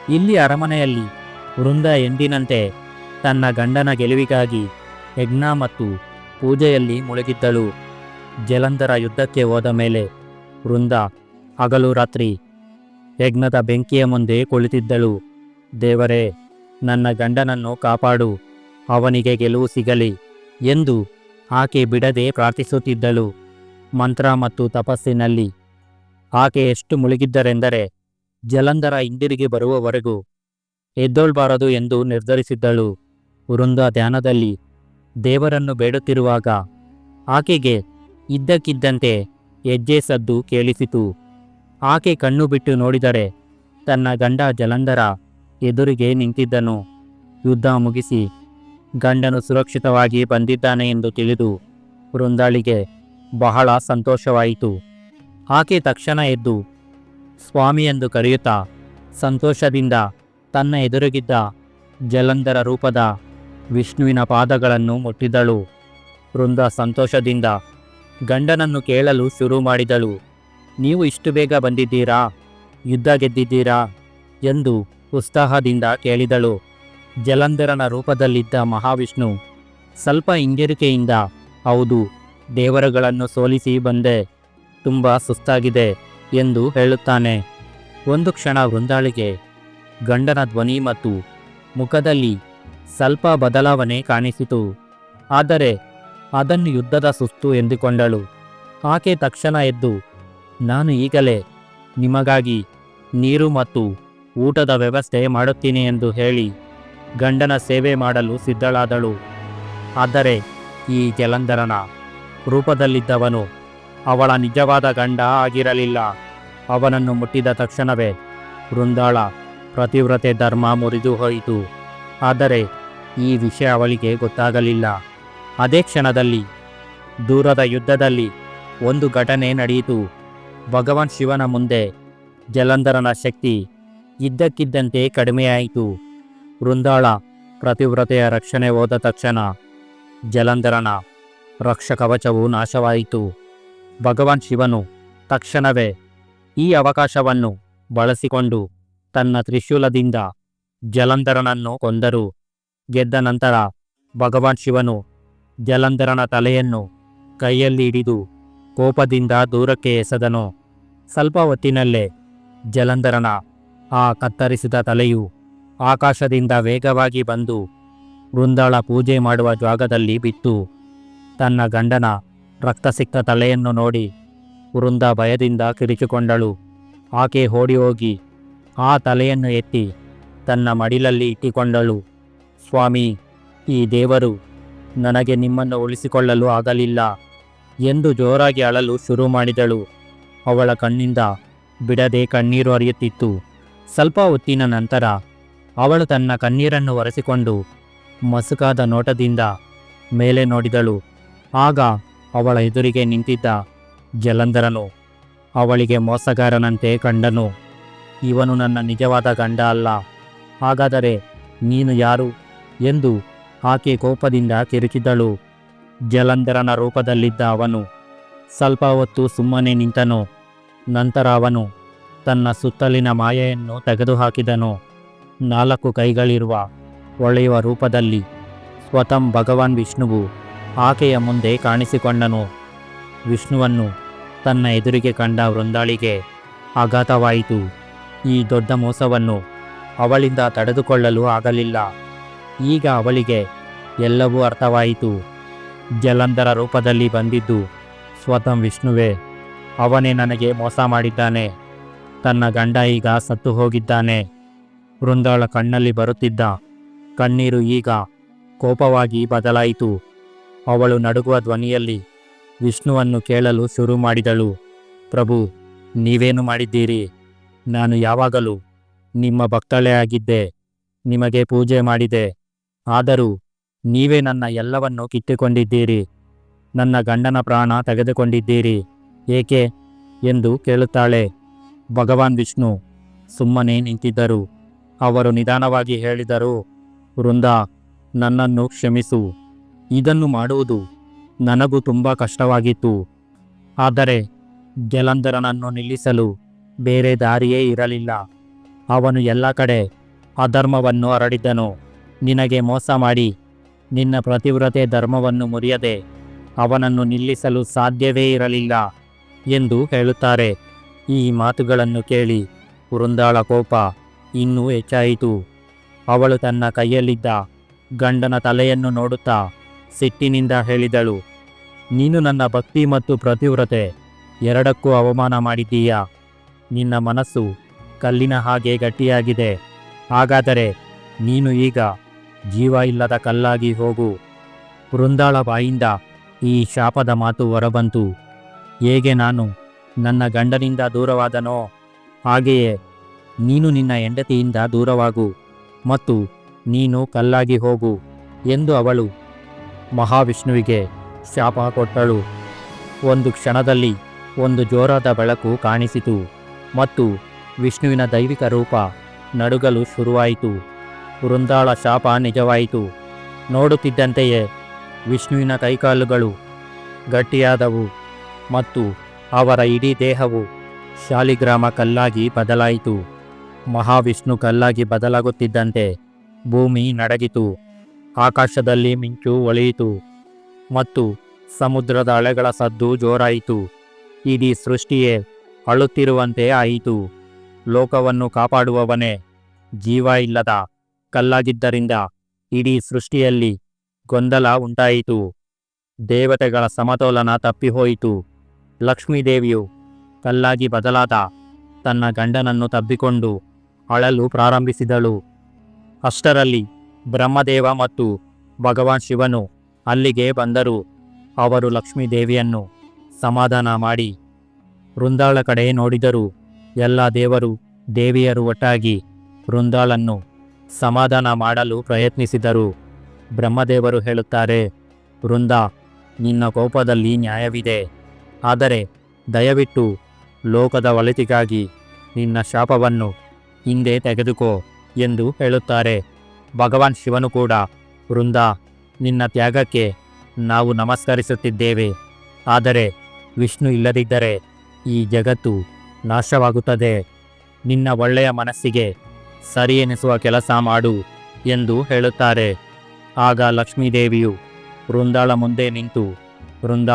ಇಲ್ಲಿ ಅರಮನೆಯಲ್ಲಿ ವೃಂದ ಎಂದಿನಂತೆ ತನ್ನ ಗಂಡನ ಗೆಲುವಿಗಾಗಿ ಯಜ್ಞ ಮತ್ತು ಪೂಜೆಯಲ್ಲಿ ಮುಳುಗಿದ್ದಳು. ಜಲಂಧರ ಯುದ್ಧಕ್ಕೆ ಹೋದ ಮೇಲೆ ವೃಂದ ಹಗಲು ರಾತ್ರಿ ಯಜ್ಞದ ಬೆಂಕಿಯ ಮುಂದೆ ಕುಳಿತಿದ್ದಳು. ದೇವರೇ, ನನ್ನ ಗಂಡನನ್ನು ಕಾಪಾಡು, ಅವನಿಗೆ ಗೆಲುವು ಸಿಗಲಿ ಎಂದು ಆಕೆ ಬಿಡದೆ ಪ್ರಾರ್ಥಿಸುತ್ತಿದ್ದಳು. ಮಂತ್ರ ಮತ್ತು ತಪಸ್ಸಿನಲ್ಲಿ ಆಕೆ ಎಷ್ಟು ಮುಳುಗಿದ್ದರೆಂದರೆ ಜಲಂಧರ ಹಿಂದಿರುಗಿ ಬರುವವರೆಗೂ ಎದ್ದೊಳ್ಬಾರದು ಎಂದು ನಿರ್ಧರಿಸಿದ್ದಳು. ವೃಂದ ಧ್ಯಾನದಲ್ಲಿ ದೇವರನ್ನು ಬೇಡುತ್ತಿರುವಾಗ ಆಕೆಗೆ ಇದ್ದಕ್ಕಿದ್ದಂತೆ ಹೆಜ್ಜೆ ಸದ್ದು ಕೇಳಿಸಿತು. ಆಕೆ ಕಣ್ಣು ಬಿಟ್ಟು ನೋಡಿದರೆ ತನ್ನ ಗಂಡ ಜಲಂಧರ ಎದುರಿಗೆ ನಿಂತಿದ್ದನು. ಯುದ್ಧ ಮುಗಿಸಿ ಗಂಡನು ಸುರಕ್ಷಿತವಾಗಿ ಬಂದಿದ್ದಾನೆ ಎಂದು ತಿಳಿದು ವೃಂದಾಳಿಗೆ ಬಹಳ ಸಂತೋಷವಾಯಿತು. ಆಕೆ ತಕ್ಷಣ ಎದ್ದು ಸ್ವಾಮಿ ಎಂದು ಕರೆಯುತ್ತಾ ಸಂತೋಷದಿಂದ ತನ್ನ ಎದುರಿಗಿದ್ದ ಜಲಂಧರ ರೂಪದ ವಿಷ್ಣುವಿನ ಪಾದಗಳನ್ನು ಮುಟ್ಟಿದಳು. ವೃಂದ ಸಂತೋಷದಿಂದ ಗಂಡನನ್ನು ಕೇಳಲು ಶುರು ಮಾಡಿದಳು. ನೀವು ಇಷ್ಟು ಬೇಗ ಬಂದಿದ್ದೀರಾ? ಯುದ್ಧ ಗೆದ್ದಿದ್ದೀರಾ? ಎಂದು ಉತ್ಸಾಹದಿಂದ ಕೇಳಿದಳು. ಜಲಂಧರನ ರೂಪದಲ್ಲಿದ್ದ ಮಹಾವಿಷ್ಣು, ಸ್ವಲ್ಪ ಹಿಂಜರಿಕೆಯಿಂದ, ಹೌದು, ದೇವರುಗಳನ್ನು ಸೋಲಿಸಿ ಬಂದೆ, ತುಂಬ ಸುಸ್ತಾಗಿದೆ, ಎಂದು ಹೇಳುತ್ತಾನೆ. ಒಂದು ಕ್ಷಣ ವೃಂದಾಳಿಗೆ ಗಂಡನ ಧ್ವನಿ ಮತ್ತು ಮುಖದಲ್ಲಿ ಸ್ವಲ್ಪ ಬದಲಾವಣೆ ಕಾಣಿಸಿತು. ಆದರೆ ಅದನ್ನು ಯುದ್ಧದ ಸುಸ್ತು ಎಂದುಕೊಂಡಳು. ಆಕೆ ತಕ್ಷಣ ಎದ್ದು, ನಾನು ಈಗಲೇ ನಿಮಗಾಗಿ ನೀರು ಮತ್ತು ಊಟದ ವ್ಯವಸ್ಥೆ ಮಾಡುತ್ತೀನಿ ಎಂದು ಹೇಳಿ ಗಂಡನ ಸೇವೆ ಮಾಡಲು ಸಿದ್ಧಳಾದಳು. ಆದರೆ ಈ ಜಲಂಧರನ ರೂಪದಲ್ಲಿದ್ದವನು ಅವಳ ನಿಜವಾದ ಗಂಡ ಆಗಿರಲಿಲ್ಲ. ಅವನನ್ನು ಮುಟ್ಟಿದ ತಕ್ಷಣವೇ ವೃಂದಾಳ ಪ್ರತಿವ್ರತೆ ಧರ್ಮ ಮುರಿದು ಹೋಯಿತು. ಆದರೆ ಈ ವಿಷಯ ಅವಳಿಗೆ ಗೊತ್ತಾಗಲಿಲ್ಲ. ಅದೇ ಕ್ಷಣದಲ್ಲಿ, ದೂರದ ಯುದ್ಧದಲ್ಲಿ ಒಂದು ಘಟನೆ ನಡೆಯಿತು. ಭಗವಾನ್ ಶಿವನ ಮುಂದೆ ಜಲಂಧರನ ಶಕ್ತಿ ಇದ್ದಕ್ಕಿದ್ದಂತೆ ಕಡಿಮೆಯಾಯಿತು. ವೃಂದಾಳ ಪ್ರತಿವ್ರತೆಯ ರಕ್ಷಣೆ ಹೋದ ತಕ್ಷಣ ಜಲಂಧರನ ರಕ್ಷಕವಚವು ನಾಶವಾಯಿತು. ಭಗವಾನ್ ಶಿವನು ತಕ್ಷಣವೇ ಈ ಅವಕಾಶವನ್ನು ಬಳಸಿಕೊಂಡು ತನ್ನ ತ್ರಿಶೂಲದಿಂದ ಜಲಂಧರನನ್ನು ಕೊಂದರು. ಗೆದ್ದ ನಂತರ ಭಗವಾನ್ ಶಿವನು ಜಲಂಧರನ ತಲೆಯನ್ನು ಕೈಯಲ್ಲಿ ಹಿಡಿದು ಕೋಪದಿಂದ ದೂರಕ್ಕೆ ಎಸೆದನು. ಸ್ವಲ್ಪ ಹೊತ್ತಿನಲ್ಲೇ ಜಲಂಧರನ ಆ ಕತ್ತರಿಸಿದ ತಲೆಯು ಆಕಾಶದಿಂದ ವೇಗವಾಗಿ ಬಂದು ವೃಂದಾಳ ಪೂಜೆ ಮಾಡುವ ಜಾಗದಲ್ಲಿ ಬಿತ್ತು. ತನ್ನ ಗಂಡನ ರಕ್ತ ಸಿಕ್ತ ತಲೆಯನ್ನು ನೋಡಿ ವೃಂದ ಭಯದಿಂದ ಕಿರಿಚಿಕೊಂಡಳು. ಆಕೆ ಓಡಿ ಹೋಗಿ ಆ ತಲೆಯನ್ನು ಎತ್ತಿ ತನ್ನ ಮಡಿಲಲ್ಲಿ ಇಟ್ಟಿಕೊಂಡಳು. ಸ್ವಾಮಿ, ಈ ದೇವರು ನನಗೆ ನಿಮ್ಮನ್ನು ಉಳಿಸಿಕೊಳ್ಳಲು ಆಗಲಿಲ್ಲ ಎಂದು ಜೋರಾಗಿ ಅಳಲು ಶುರು ಮಾಡಿದಳು. ಅವಳ ಕಣ್ಣಿಂದ ಬಿಡದೆ ಕಣ್ಣೀರು ಹರಿಯುತ್ತಿತ್ತು. ಸ್ವಲ್ಪ ಹೊತ್ತಿನ ನಂತರ ಅವಳು ತನ್ನ ಕಣ್ಣೀರನ್ನು ಒರೆಸಿಕೊಂಡು ಮಸುಕಾದ ನೋಟದಿಂದ ಮೇಲೆ ನೋಡಿದಳು. ಆಗ ಅವಳ ಎದುರಿಗೆ ನಿಂತಿದ್ದ ಜಲಂಧರನು ಅವಳಿಗೆ ಮೋಸಗಾರನಂತೆ ಕಂಡನು. ಇವನು ನನ್ನ ನಿಜವಾದ ಗಂಡ ಅಲ್ಲ. ಹಾಗಾದರೆ ನೀನು ಯಾರು? ಎಂದು ಆಕೆ ಕೋಪದಿಂದ ತಿರುಚಿದಳು ಜಲಂಧರನ ರೂಪದಲ್ಲಿದ್ದ ಅವನು ಸ್ವಲ್ಪ ಹೊತ್ತು ಸುಮ್ಮನೆ ನಿಂತನು. ನಂತರ ಅವನು ತನ್ನ ಸುತ್ತಲಿನ ಮಾಯೆಯನ್ನು ತೆಗೆದುಹಾಕಿದನು. ನಾಲ್ಕು ಕೈಗಳಿರುವ ಹೊಳೆಯುವ ರೂಪದಲ್ಲಿ ಸ್ವತಂ ಭಗವಾನ್ ವಿಷ್ಣುವು ಆಕೆಯ ಮುಂದೆ ಕಾಣಿಸಿಕೊಂಡನು. ವಿಷ್ಣುವನ್ನು ತನ್ನ ಎದುರಿಗೆ ಕಂಡ ವೃಂದಾಳಿಗೆ ಆಘಾತವಾಯಿತು. ಈ ದೊಡ್ಡ ಮೋಸವನ್ನು ಅವಳಿಂದ ತಡೆದುಕೊಳ್ಳಲು ಆಗಲಿಲ್ಲ. ಈಗ ಅವಳಿಗೆ ಎಲ್ಲವೂ ಅರ್ಥವಾಯಿತು. ಜಲಂಧರ ರೂಪದಲ್ಲಿ ಬಂದಿದ್ದು, ಸ್ವತಂ ವಿಷ್ಣುವೇ, ಅವನೇ ನನಗೆ ಮೋಸ ಮಾಡಿದ್ದಾನೆ. ತನ್ನ ಗಂಡ ಈಗ ಸತ್ತು ಹೋಗಿದ್ದಾನೆ. ವೃಂದಾಳ ಕಣ್ಣಲ್ಲಿ ಬರುತ್ತಿದ್ದ ಕಣ್ಣೀರು ಈಗ ಕೋಪವಾಗಿ ಬದಲಾಯಿತು. ಅವಳು ನಡುಗುವ ಧ್ವನಿಯಲ್ಲಿ ವಿಷ್ಣುವನ್ನು ಕೇಳಲು ಶುರು ಮಾಡಿದಳು. ಪ್ರಭು, ನೀವೇನು ಮಾಡಿದ್ದೀರಿ? ನಾನು ಯಾವಾಗಲೂ ನಿಮ್ಮ ಭಕ್ತಳೇ ಆಗಿದ್ದೆ. ನಿಮಗೆ ಪೂಜೆ ಮಾಡಿದೆ. ಆದರೂ ನೀವೇ ನನ್ನ ಎಲ್ಲವನ್ನು ಕಿತ್ತುಕೊಂಡಿದ್ದೀರಿ. ನನ್ನ ಗಂಡನ ಪ್ರಾಣ ತೆಗೆದುಕೊಂಡಿದ್ದೀರಿ. ಏಕೆ? ಎಂದು ಕೇಳುತ್ತಾಳೆ. ಭಗವಾನ್ ವಿಷ್ಣು ಸುಮ್ಮನೆ ನಿಂತಿದ್ದರು. ಅವರು ನಿಧಾನವಾಗಿ ಹೇಳಿದರು, ವೃಂದ, ನನ್ನನ್ನು ಕ್ಷಮಿಸು. ಇದನ್ನು ಮಾಡುವುದು ನನಗೂ ತುಂಬ ಕಷ್ಟವಾಗಿತ್ತು. ಆದರೆ ಜಲಂಧರನನ್ನು ನಿಲ್ಲಿಸಲು ಬೇರೆ ದಾರಿಯೇ ಇರಲಿಲ್ಲ. ಅವನು ಎಲ್ಲ ಕಡೆ ಅಧರ್ಮವನ್ನು ಹರಡಿದ್ದನು ನಿನಗೆ ಮೋಸ ಮಾಡಿ. ನಿನ್ನ ಪ್ರತಿವ್ರತೆ ಧರ್ಮವನ್ನು ಮುರಿಯದೆ ಅವನನ್ನು ನಿಲ್ಲಿಸಲು ಸಾಧ್ಯವೇ ಇರಲಿಲ್ಲ ಎಂದು ಹೇಳುತ್ತಾರೆ. ಈ ಮಾತುಗಳನ್ನು ಕೇಳಿ ವೃಂದಾಳ ಕೋಪ ಇನ್ನೂ ಹೆಚ್ಚಾಯಿತು. ಅವಳು ತನ್ನ ಕೈಯಲ್ಲಿದ್ದ ಗಂಡನ ತಲೆಯನ್ನು ನೋಡುತ್ತಾ ಸಿಟ್ಟಿನಿಂದ ಹೇಳಿದಳು, ನೀನು ನನ್ನ ಭಕ್ತಿ ಮತ್ತು ಪ್ರತಿವ್ರತೆ ಎರಡಕ್ಕೂ ಅವಮಾನ ಮಾಡಿದ್ದೀಯ? ನಿನ್ನ ಮನಸ್ಸು ಕಲ್ಲಿನ ಹಾಗೆ ಗಟ್ಟಿಯಾಗಿದೆ. ಹಾಗಾದರೆ ನೀನು ಈಗ ಜೀವ ಇಲ್ಲದ ಕಲ್ಲಾಗಿ ಹೋಗು. ವೃಂದಾಳ ಬಾಯಿಂದ ಈ ಶಾಪದ ಮಾತು ಹೊರಬಂತು. ಹೇಗೆ ನಾನು ನನ್ನ ಗಂಡನಿಂದ ದೂರವಾದನೋ, ಹಾಗೆಯೇ ನೀನು ನಿನ್ನ ಹೆಂಡತಿಯಿಂದ ದೂರವಾಗು ಮತ್ತು ನೀನು ಕಲ್ಲಾಗಿ ಹೋಗು ಎಂದು ಅವಳು ಮಹಾವಿಷ್ಣುವಿಗೆ ಶಾಪ ಕೊಟ್ಟಳು. ಒಂದು ಕ್ಷಣದಲ್ಲಿ ಒಂದು ಜೋರಾದ ಬೆಳಕು ಕಾಣಿಸಿತು ಮತ್ತು ವಿಷ್ಣುವಿನ ದೈವಿಕ ರೂಪ ನಡುಗಲು ಶುರುವಾಯಿತು. ವೃಂದಾಳ ಶಾಪ ನಿಜವಾಯಿತು. ನೋಡುತ್ತಿದ್ದಂತೆಯೇ ವಿಷ್ಣುವಿನ ಕೈಕಾಲುಗಳು ಗಟ್ಟಿಯಾದವು ಮತ್ತು ಅವರ ಇಡೀ ದೇಹವು ಶಾಲಿಗ್ರಾಮ ಕಲ್ಲಾಗಿ ಬದಲಾಯಿತು. ಮಹಾವಿಷ್ಣು ಕಲ್ಲಾಗಿ ಬದಲಾಗುತ್ತಿದ್ದಂತೆ ಭೂಮಿ ನಡಗಿತು. ಆಕಾಶದಲ್ಲಿ ಮಿಂಚು ಒಳೆಯಿತು ಮತ್ತು ಸಮುದ್ರದ ಅಲೆಗಳ ಸದ್ದು ಜೋರಾಯಿತು. ಇಡೀ ಸೃಷ್ಟಿಯೇ ಅಳುತ್ತಿರುವಂತೆ ಆಯಿತು. ಲೋಕವನ್ನು ಕಾಪಾಡುವವನೇ ಜೀವ ಇಲ್ಲದ ಕಲ್ಲಾಗಿದ್ದರಿಂದ ಇಡೀ ಸೃಷ್ಟಿಯಲ್ಲಿ ಗೊಂದಲ ಉಂಟಾಯಿತು. ದೇವತೆಗಳ ಸಮತೋಲನ ತಪ್ಪಿಹೋಯಿತು. ಲಕ್ಷ್ಮೀದೇವಿಯು ಕಲ್ಲಾಗಿ ಬದಲಾದ ತನ್ನ ಗಂಡನನ್ನು ತಬ್ಬಿಕೊಂಡು ಅಳಲು ಪ್ರಾರಂಭಿಸಿದಳು. ಅಷ್ಟರಲ್ಲಿ ಬ್ರಹ್ಮದೇವ ಮತ್ತು ಭಗವಾನ್ ಶಿವನು ಅಲ್ಲಿಗೆ ಬಂದರು. ಅವರು ಲಕ್ಷ್ಮೀದೇವಿಯನ್ನು ಸಮಾಧಾನ ಮಾಡಿ ವೃಂದಾಳ ಕಡೆ ನೋಡಿದರು. ಎಲ್ಲ ದೇವರು ದೇವಿಯರು ಒಟ್ಟಾಗಿ ವೃಂದಾಳನ್ನು ಸಮಾಧಾನ ಮಾಡಲು ಪ್ರಯತ್ನಿಸಿದರು. ಬ್ರಹ್ಮದೇವರು ಹೇಳುತ್ತಾರೆ, ವೃಂದ, ನಿನ್ನ ಕೋಪದಲ್ಲಿ ನ್ಯಾಯವಿದೆ. ಆದರೆ ದಯವಿಟ್ಟು ಲೋಕದ ಒಳಿತಿಗಾಗಿ ನಿನ್ನ ಶಾಪವನ್ನು ಹಿಂದೆ ತೆಗೆದುಕೋ ಎಂದು ಹೇಳುತ್ತಾರೆ. ಭಗವಾನ್ ಶಿವನು ಕೂಡ, ವೃಂದ, ನಿನ್ನ ತ್ಯಾಗಕ್ಕೆ ನಾವು ನಮಸ್ಕರಿಸುತ್ತಿದ್ದೇವೆ. ಆದರೆ ವಿಷ್ಣು ಇಲ್ಲದಿದ್ದರೆ ಈ ಜಗತ್ತು ನಾಶವಾಗುತ್ತದೆ. ನಿನ್ನ ಒಳ್ಳೆಯ ಮನಸ್ಸಿಗೆ ಸರಿ ಎನಿಸುವ ಕೆಲಸ ಮಾಡು ಎಂದು ಹೇಳುತ್ತಾರೆ. ಆಗ ಲಕ್ಷ್ಮೀದೇವಿಯು ವೃಂದಾಳ ಮುಂದೆ ನಿಂತು, ವೃಂದ,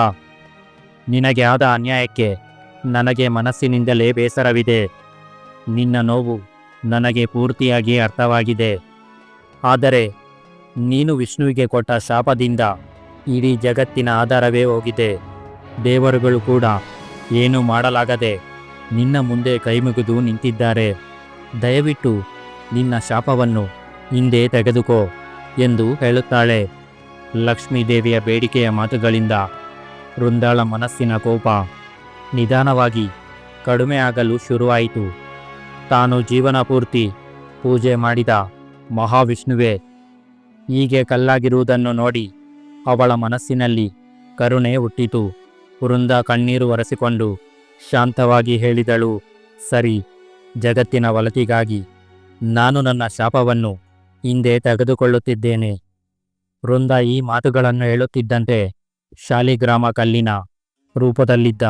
ನಿನಗೆ ಆದ ಅನ್ಯಾಯಕ್ಕೆ ನನಗೆ ಮನಸ್ಸಿನಿಂದಲೇ ಬೇಸರವಿದೆ. ನಿನ್ನ ನೋವು ನನಗೆ ಪೂರ್ತಿಯಾಗಿ ಅರ್ಥವಾಗಿದೆ. ಆದರೆ ನೀನು ವಿಷ್ಣುವಿಗೆ ಕೊಟ್ಟ ಶಾಪದಿಂದ ಇಡೀ ಜಗತ್ತಿನ ಆಧಾರವೇ ಹೋಗಿದೆ. ದೇವರುಗಳು ಕೂಡ ಏನು ಮಾಡಲಾಗದೆ ನಿನ್ನ ಮುಂದೆ ಕೈಮುಗಿದು ನಿಂತಿದ್ದಾರೆ. ದಯವಿಟ್ಟು ನಿನ್ನ ಶಾಪವನ್ನು ಹಿಂದೆ ತೆಗೆದುಕೋ ಎಂದು ಹೇಳುತ್ತಾಳೆ. ಲಕ್ಷ್ಮೀದೇವಿಯ ಬೇಡಿಕೆಯ ಮಾತುಗಳಿಂದ ವೃಂದಾಳ ಮನಸ್ಸಿನ ಕೋಪ ನಿಧಾನವಾಗಿ ಕಡಿಮೆಯಾಗಲು ಶುರುವಾಯಿತು. ತಾನು ಜೀವನ ಪೂರ್ತಿ ಪೂಜೆ ಮಾಡಿದ ಮಹಾವಿಷ್ಣುವೆ, ಹೀಗೆ ಕಲ್ಲಾಗಿರುವುದನ್ನು ನೋಡಿ ಅವಳ ಮನಸ್ಸಿನಲ್ಲಿ ಕರುಣೆ ಹುಟ್ಟಿತು. ವೃಂದ ಕಣ್ಣೀರು ಒರೆಸಿಕೊಂಡು ಶಾಂತವಾಗಿ ಹೇಳಿದಳು, ಸರಿ, ಜಗತ್ತಿನ ಒಲತಿಗಾಗಿ ನಾನು ನನ್ನ ಶಾಪವನ್ನು ಹಿಂದೆ ತೆಗೆದುಕೊಳ್ಳುತ್ತಿದ್ದೇನೆ. ವೃಂದ ಈ ಮಾತುಗಳನ್ನು ಹೇಳುತ್ತಿದ್ದಂತೆ ಶಾಲಿಗ್ರಾಮ ಕಲ್ಲಿನ ರೂಪದಲ್ಲಿದ್ದ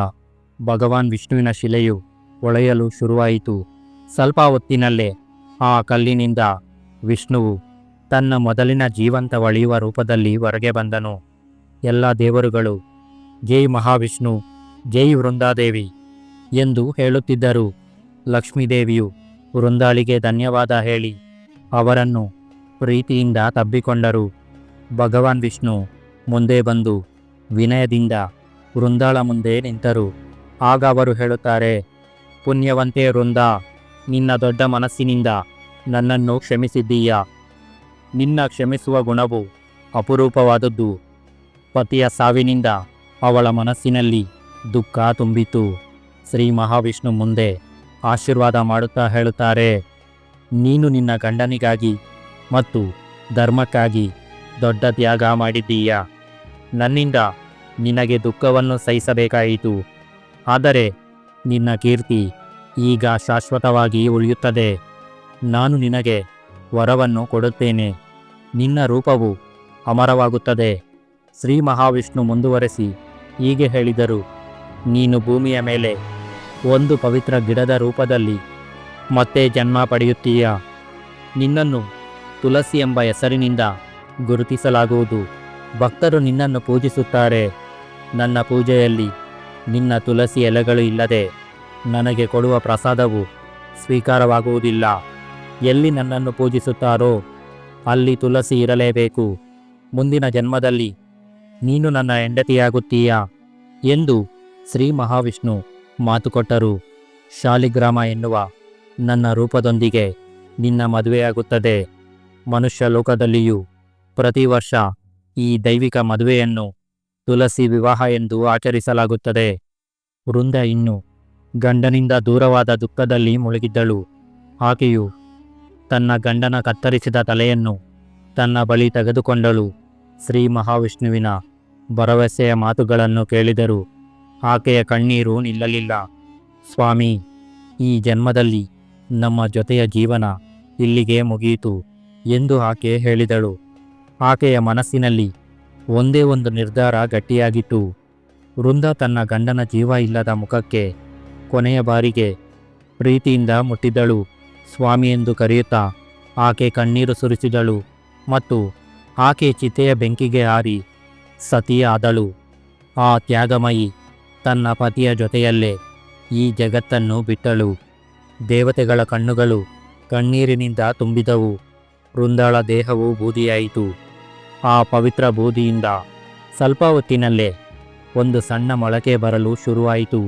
ಭಗವಾನ್ ವಿಷ್ಣುವಿನ ಶಿಲೆಯು ಒಳೆಯಲು ಶುರುವಾಯಿತು. ಸ್ವಲ್ಪ ಹೊತ್ತಿನಲ್ಲೇ ಆ ಕಲ್ಲಿನಿಂದ ವಿಷ್ಣುವು ತನ್ನ ಮೊದಲಿನ ಜೀವಂತ ಒಳೆಯುವ ರೂಪದಲ್ಲಿ ಹೊರಗೆ ಬಂದನು. ಎಲ್ಲ ದೇವರುಗಳು, ಜೈ ಮಹಾವಿಷ್ಣು, ಜೈ ವೃಂದಾದೇವಿ ಎಂದು ಹೇಳುತ್ತಿದ್ದರು ಲಕ್ಷ್ಮೀದೇವಿಯು. ವೃಂದಾಳಿಗೆ ಧನ್ಯವಾದ ಹೇಳಿ. ಅವರನ್ನು ಪ್ರೀತಿಯಿಂದ ತಬ್ಬಿಕೊಂಡರು. ಭಗವಾನ್ ವಿಷ್ಣು ಮುಂದೆ ಬಂದು ವಿನಯದಿಂದ ವೃಂದಾಳ ಮುಂದೆ ನಿಂತರು. ಆಗ ಅವರು ಹೇಳುತ್ತಾರೆ, ಪುಣ್ಯವಂತೆ ವೃಂದ, ನಿನ್ನ ದೊಡ್ಡ ಮನಸ್ಸಿನಿಂದ ನನ್ನನ್ನು ಕ್ಷಮಿಸಿದ್ದೀಯ. ನಿನ್ನ ಕ್ಷಮಿಸುವ ಗುಣವು ಅಪರೂಪವಾದದ್ದು. ಪತಿಯ ಸಾವಿನಿಂದ ಅವಳ ಮನಸ್ಸಿನಲ್ಲಿ ದುಃಖ ತುಂಬಿತು. ಶ್ರೀ ಮಹಾವಿಷ್ಣು ಮುಂದೆ ಆಶೀರ್ವಾದ ಮಾಡುತ್ತಾ ಹೇಳುತ್ತಾರೆ. ನೀನು ನಿನ್ನ ಗಂಡನಿಗಾಗಿ ಮತ್ತು ಧರ್ಮಕ್ಕಾಗಿ ದೊಡ್ಡ ತ್ಯಾಗ ಮಾಡಿದ್ದೀಯ. ನನ್ನಿಂದ ನಿನಗೆ ದುಃಖವನ್ನು ಸಹಿಸಬೇಕಾಯಿತು. ಆದರೆ ನಿನ್ನ ಕೀರ್ತಿ ಈಗ ಶಾಶ್ವತವಾಗಿ ಉಳಿಯುತ್ತದೆ. ನಾನು ನಿನಗೆ ವರವನ್ನು ಕೊಡುತ್ತೇನೆ. ನಿನ್ನ ರೂಪವು ಅಮರವಾಗುತ್ತದೆ. ಶ್ರೀ ಮಹಾವಿಷ್ಣು ಮುಂದುವರೆಸಿ ಹೀಗೆ ಹೇಳಿದರು. ನೀನು ಭೂಮಿಯ ಮೇಲೆ ಒಂದು ಪವಿತ್ರ ಗಿಡದ ರೂಪದಲ್ಲಿ ಮತ್ತೆ ಜನ್ಮ ಪಡೆಯುತ್ತೀಯ? ನಿನ್ನನ್ನು ತುಳಸಿ ಎಂಬ ಹೆಸರಿನಿಂದ ಗುರುತಿಸಲಾಗುವುದು. ಭಕ್ತರು ನಿನ್ನನ್ನು ಪೂಜಿಸುತ್ತಾರೆ. ನನ್ನ ಪೂಜೆಯಲ್ಲಿ ನಿನ್ನ ತುಳಸಿ ಎಲೆಗಳು ಇಲ್ಲದೆ ನನಗೆ ಕೊಡುವ ಪ್ರಸಾದವು ಸ್ವೀಕಾರವಾಗುವುದಿಲ್ಲ. ಎಲ್ಲಿ ನನ್ನನ್ನು ಪೂಜಿಸುತ್ತಾರೋ ಅಲ್ಲಿ ತುಳಸಿ ಇರಲೇಬೇಕು. ಮುಂದಿನ ಜನ್ಮದಲ್ಲಿ ನೀನು ನನ್ನ ಹೆಂಡತಿಯಾಗುತ್ತೀಯಾ? ಎಂದು ಶ್ರೀ ಮಹಾವಿಷ್ಣು ಮಾತುಕೊಟ್ಟರು ಶಾಲಿಗ್ರಾಮ ಎನ್ನುವ ನನ್ನ ರೂಪದೊಂದಿಗೆ ನಿನ್ನ ಮದುವೆಯಾಗುತ್ತದೆ. ಮನುಷ್ಯ ಲೋಕದಲ್ಲಿಯೂ ಪ್ರತಿ ವರ್ಷ ಈ ದೈವಿಕ ಮದುವೆಯನ್ನು ತುಳಸಿ ವಿವಾಹ ಎಂದು ಆಚರಿಸಲಾಗುತ್ತದೆ. ವೃಂದ ಇನ್ನು ಗಂಡನಿಂದ ದೂರವಾದ ದುಃಖದಲ್ಲಿ ಮುಳುಗಿದ್ದಳು. ಆಕೆಯು ತನ್ನ ಗಂಡನ ಕತ್ತರಿಸಿದ ತಲೆಯನ್ನು ತನ್ನ ಬಳಿ ತೆಗೆದುಕೊಂಡಳು. ಶ್ರೀ ಮಹಾವಿಷ್ಣುವಿನ ಭರವಸೆಯ ಮಾತುಗಳನ್ನು ಕೇಳಿದರು ಆಕೆಯ ಕಣ್ಣೀರು ನಿಲ್ಲಲಿಲ್ಲ. ಸ್ವಾಮಿ, ಈ ಜನ್ಮದಲ್ಲಿ ನಮ್ಮ ಜೊತೆಯ ಜೀವನ ಇಲ್ಲಿಗೆ ಮುಗಿಯಿತು ಎಂದು ಆಕೆ ಹೇಳಿದಳು. ಆಕೆಯ ಮನಸ್ಸಿನಲ್ಲಿ ಒಂದೇ ಒಂದು ನಿರ್ಧಾರ ಗಟ್ಟಿಯಾಗಿತ್ತು. ವೃಂದ ತನ್ನ ಗಂಡನ ಜೀವ ಇಲ್ಲದ ಮುಖಕ್ಕೆ ಕೊನೆಯ ಬಾರಿಗೆ ಪ್ರೀತಿಯಿಂದ ಮುಟ್ಟಿದಳು. ಸ್ವಾಮಿ ಎಂದು ಕರೆಯುತ್ತಾ ಆಕೆ ಕಣ್ಣೀರು ಸುರಿಸಿದಳು ಮತ್ತು ಆಕೆ ಚಿತೆಯ ಬೆಂಕಿಗೆ ಹಾರಿ ಸತಿಯಾದಳು. ಆ ತ್ಯಾಗಮಯಿ ತನ್ನ ಪತಿಯ ಜೊತೆಯಲ್ಲೇ ಈ ಜಗತ್ತನ್ನು ಬಿಟ್ಟಳು. ದೇವತೆಗಳ ಕಣ್ಣುಗಳು ಕಣ್ಣೀರಿನಿಂದ ತುಂಬಿದವು. ವೃಂದಾಳ ದೇಹವು ಬೂದಿಯಾಯಿತು. ಆ ಪವಿತ್ರ ಬೂದಿಯಿಂದ ಸ್ವಲ್ಪ ಹೊತ್ತಿನಲ್ಲೇ ಒಂದು ಸಣ್ಣ ಮೊಳಕೆ ಬರಲು ಶುರುವಾಯಿತು.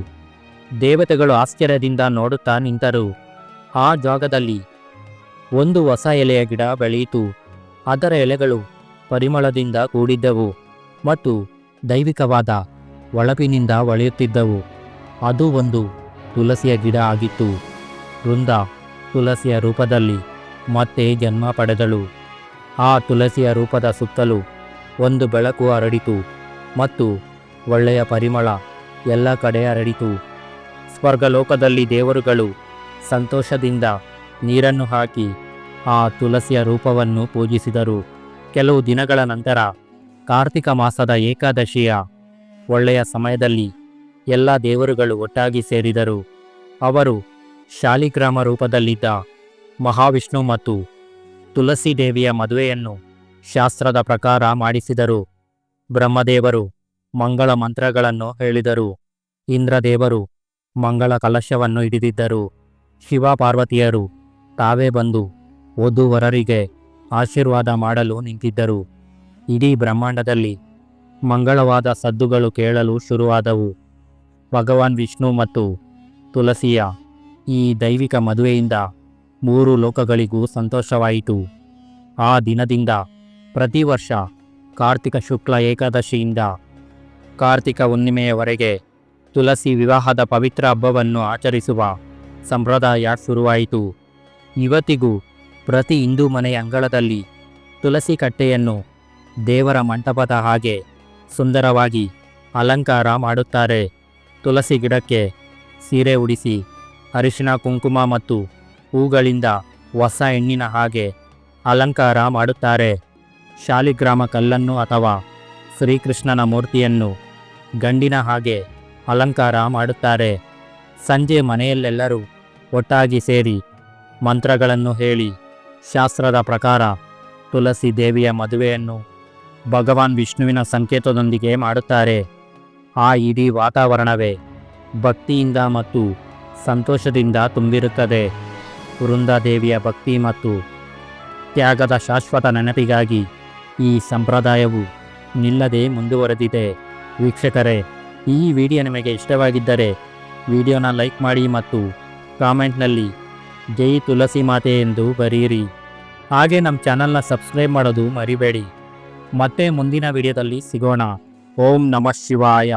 ದೇವತೆಗಳು ಆಶ್ಚರ್ಯದಿಂದ ನೋಡುತ್ತಾ ನಿಂತರು. ಆ ಜಾಗದಲ್ಲಿ ಒಂದು ಹೊಸ ಎಲೆಯ ಗಿಡ ಬೆಳೆಯಿತು. ಅದರ ಎಲೆಗಳು ಪರಿಮಳದಿಂದ ಕೂಡಿದ್ದವು ಮತ್ತು ದೈವಿಕವಾದ ಒಳಪಿನಿಂದ ಒಳೆಯುತ್ತಿದ್ದವು. ಅದು ಒಂದು ತುಳಸಿಯ ಗಿಡ ಆಗಿತ್ತು. ವೃಂದ ತುಳಸಿಯ ರೂಪದಲ್ಲಿ ಮತ್ತೆ ಜನ್ಮ ಪಡೆದಳು. ಆ ತುಳಸಿಯ ರೂಪದ ಸುತ್ತಲೂ ಒಂದು ಬೆಳಕು ಹರಡಿತು ಮತ್ತು ಒಳ್ಳೆಯ ಪರಿಮಳ ಎಲ್ಲ ಕಡೆ ಹರಡಿತು. ಸ್ವರ್ಗಲೋಕದಲ್ಲಿ ದೇವರುಗಳು ಸಂತೋಷದಿಂದ ನೀರನ್ನು ಹಾಕಿ ಆ ತುಳಸಿಯ ರೂಪವನ್ನು ಪೂಜಿಸಿದರು. ಕೆಲವು ದಿನಗಳ ನಂತರ ಕಾರ್ತಿಕ ಮಾಸದ ಏಕಾದಶಿಯ ಒಳ್ಳೆಯ ಸಮಯದಲ್ಲಿ ಎಲ್ಲ ದೇವರುಗಳು ಒಟ್ಟಾಗಿ ಸೇರಿದರು. ಅವರು ಶಾಲಿಗ್ರಾಮ ರೂಪದಲ್ಲಿದ್ದ ಮಹಾವಿಷ್ಣು ಮತ್ತು ತುಳಸಿ ದೇವಿಯ ಮದುವೆಯನ್ನು ಶಾಸ್ತ್ರದ ಪ್ರಕಾರ ಮಾಡಿಸಿದರು. ಬ್ರಹ್ಮದೇವರು ಮಂಗಳ ಮಂತ್ರಗಳನ್ನು ಹೇಳಿದರು. ಇಂದ್ರದೇವರು ಮಂಗಳ ಕಲಶವನ್ನು ಹಿಡಿದಿದ್ದರು. ಶಿವ ಪಾರ್ವತಿಯರು ತಾವೇ ಬಂದು ವಧುವರರಿಗೆ ಆಶೀರ್ವಾದ ಮಾಡಲು ನಿಂತಿದ್ದರು. ಇಡೀ ಬ್ರಹ್ಮಾಂಡದಲ್ಲಿ ಮಂಗಳವಾದ ಸದ್ದುಗಳು ಕೇಳಲು ಶುರುವಾದವು. ಭಗವಾನ್ ವಿಷ್ಣು ಮತ್ತು ತುಳಸಿಯ ಈ ದೈವಿಕ ಮದುವೆಯಿಂದ ಮೂರು ಲೋಕಗಳಿಗೂ ಸಂತೋಷವಾಯಿತು. ಆ ದಿನದಿಂದ ಪ್ರತಿ ವರ್ಷ ಕಾರ್ತಿಕ ಶುಕ್ಲ ಏಕಾದಶಿಯಿಂದ ಕಾರ್ತಿಕ ಹುಣ್ಣಿಮೆಯವರೆಗೆ ತುಳಸಿ ವಿವಾಹದ ಪವಿತ್ರ ಹಬ್ಬವನ್ನು ಆಚರಿಸುವ ಸಂಪ್ರದಾಯ ಶುರುವಾಯಿತು. ಇವತ್ತಿಗೂ ಪ್ರತಿ ಹಿಂದೂ ಮನೆಯ ಅಂಗಳದಲ್ಲಿ ತುಳಸಿ ಕಟ್ಟೆಯನ್ನು ದೇವರ ಮಂಟಪದ ಹಾಗೆ ಸುಂದರವಾಗಿ ಅಲಂಕಾರ ಮಾಡುತ್ತಾರೆ. ತುಳಸಿ ಗಿಡಕ್ಕೆ ಸೀರೆ ಉಡಿಸಿ, ಅರಿಶಿನ, ಕುಂಕುಮ ಮತ್ತು ಹೂಗಳಿಂದ ಹೊಸ ಹೆಣ್ಣಿನ ಹಾಗೆ ಅಲಂಕಾರ ಮಾಡುತ್ತಾರೆ. ಶಾಲಿಗ್ರಾಮ ಕಲ್ಲನ್ನು ಅಥವಾ ಶ್ರೀಕೃಷ್ಣನ ಮೂರ್ತಿಯನ್ನು ಗಂಡಿನ ಹಾಗೆ ಅಲಂಕಾರ ಮಾಡುತ್ತಾರೆ. ಸಂಜೆ ಮನೆಯಲ್ಲೆಲ್ಲರೂ ಒಟ್ಟಾಗಿ ಸೇರಿ ಮಂತ್ರಗಳನ್ನು ಹೇಳಿ, ಶಾಸ್ತ್ರದ ಪ್ರಕಾರ ತುಳಸಿ ದೇವಿಯ ಮದುವೆಯನ್ನು ಭಗವಾನ್ ವಿಷ್ಣುವಿನ ಸಂಕೇತದೊಂದಿಗೆ ಮಾಡುತ್ತಾರೆ. ಆ ಇಡೀ ವಾತಾವರಣವೇ ಭಕ್ತಿಯಿಂದ ಮತ್ತು ಸಂತೋಷದಿಂದ ತುಂಬಿರುತ್ತದೆ. ವೃಂದಾದೇವಿಯ ಭಕ್ತಿ ಮತ್ತು ತ್ಯಾಗದ ಶಾಶ್ವತ ನೆನಪಿಗಾಗಿ ಈ ಸಂಪ್ರದಾಯವು ನಿಲ್ಲದೆ ಮುಂದುವರೆದಿದೆ. ವೀಕ್ಷಕರೇ, ಈ ವಿಡಿಯೋ ನಿಮಗೆ ಇಷ್ಟವಾಗಿದ್ದರೆ ವಿಡಿಯೋನ ಲೈಕ್ ಮಾಡಿ ಮತ್ತು ಕಾಮೆಂಟ್ನಲ್ಲಿ ಜೈ ತುಳಸಿ ಮಾತೆ ಎಂದು ಬರೆಯಿರಿ. ಹಾಗೆ ನಮ್ಮ ಚಾನಲ್ನ ಸಬ್ಸ್ಕ್ರೈಬ್ ಮಾಡೋದು ಮರಿಬೇಡಿ. ಮತ್ತೆ ಮುಂದಿನ ವಿಡಿಯೋದಲ್ಲಿ ಸಿಗೋಣ. ಓಂ ನಮಃ ಶಿವಾಯ.